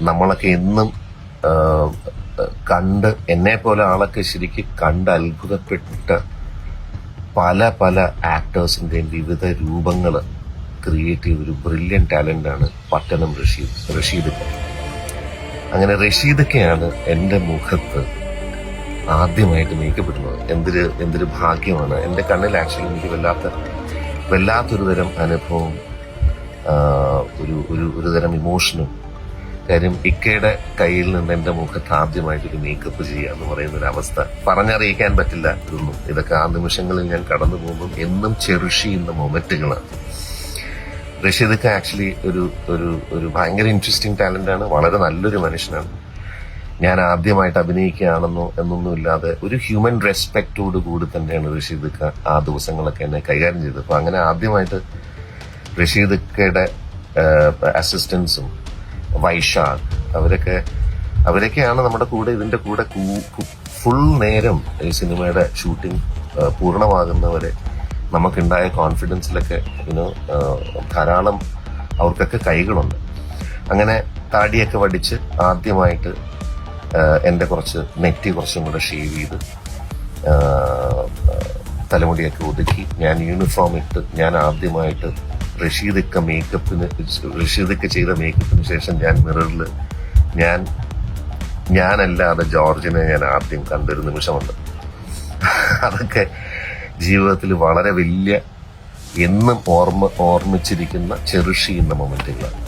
നമ്മളൊക്കെ എന്നും കണ്ട് എന്നെ പോലെ ആളൊക്കെ ശരിക്കും കണ്ട് അത്ഭുതപ്പെട്ട പല പല ആക്ടേഴ്സിന്റെയും വിവിധ രൂപങ്ങൾ ക്രിയേറ്റ് ചെയ്ത ഒരു ബ്രില്യൻ ടാലന്റാണ് പട്ടണം റഷീദ് റഷീദ്. അങ്ങനെ റഷീദൊക്കെയാണ് എന്റെ മുഖത്ത് ആദ്യമായിട്ട് നീക്കപ്പെടുന്നത്. എന്തൊരു എന്തൊരു ഭാഗ്യമാണ്. എന്റെ കണ്ണിൽ ആക്ച്വലി എനിക്ക് വല്ലാത്ത വല്ലാത്തൊരു തരം അനുഭവം ഒരു ഒരു ഒരു തരം ഇമോഷനും കാര്യം ഇക്കയുടെ കയ്യിൽ നിന്ന് എന്റെ മുഖത്ത് ആദ്യമായിട്ട് ഒരു മേക്കപ്പ് ചെയ്യുക എന്ന് പറയുന്ന ഒരു അവസ്ഥ പറഞ്ഞറിയിക്കാൻ പറ്റില്ല. ഇതൊന്നും ഇതൊക്കെ ആ നിമിഷങ്ങളിൽ ഞാൻ കടന്നു പോകുമ്പോൾ എന്നും ചെറുഷിയുന്ന മൊമെന്റുകളാണ് റഷീദക്ക് ആക്ച്വലി ഒരു ഒരു ഒരു ഭയങ്കര ഇൻട്രസ്റ്റിംഗ് ടാലന്റ് ആണ്. വളരെ നല്ലൊരു മനുഷ്യനാണ്. ഞാൻ ആദ്യമായിട്ട് അഭിനയിക്കുകയാണെന്നോ എന്നൊന്നും ഇല്ലാതെ ഒരു ഹ്യൂമൻ റെസ്പെക്റ്റോട് കൂടി തന്നെയാണ് റഷീദ് ആ ദിവസങ്ങളൊക്കെ എന്നെ കൈകാര്യം ചെയ്തത്. അപ്പൊ അങ്ങനെ ആദ്യമായിട്ട് റഷീദ് ഖയുടെ അസിസ്റ്റൻസും വൈശാഖ്. അവരൊക്കെ അവരൊക്കെയാണ് നമ്മുടെ കൂടെ ഇതിന്റെ കൂടെ ഫുൾ നേരം ഈ സിനിമയുടെ ഷൂട്ടിംഗ് പൂർണമാകുന്നവരെ നമുക്കുണ്ടായ കോൺഫിഡൻസിലൊക്കെ ഇതിന് ധാരാളം അവർക്കൊക്കെ കൈകളുണ്ട്. അങ്ങനെ താടിയൊക്കെ വടിച്ച് ആദ്യമായിട്ട് എന്റെ കുറച്ച് നെറ്റി കുറച്ചും കൂടെ ഷേവ് ചെയ്ത് തലമുടിയൊക്കെ ഒതുക്കി ഞാൻ യൂണിഫോം ഇട്ട് ഞാൻ ആദ്യമായിട്ട് റഷീദൊക്കെ മേക്കപ്പിന് റഷീദൊക്കെ ചെയ്ത മേക്കപ്പിന് ശേഷം ഞാൻ മിററിൽ ഞാൻ ഞാനല്ലാതെ ജോർജിനെ ഞാൻ ആദ്യം കണ്ടൊരു നിമിഷമുണ്ട്. അതൊക്കെ ജീവിതത്തിൽ വളരെ വലിയ എന്നും ഓർമ്മ ഓർമ്മിച്ചിരിക്കുന്ന ചെറുഷിയുന്ന മൊമെന്റുകളാണ്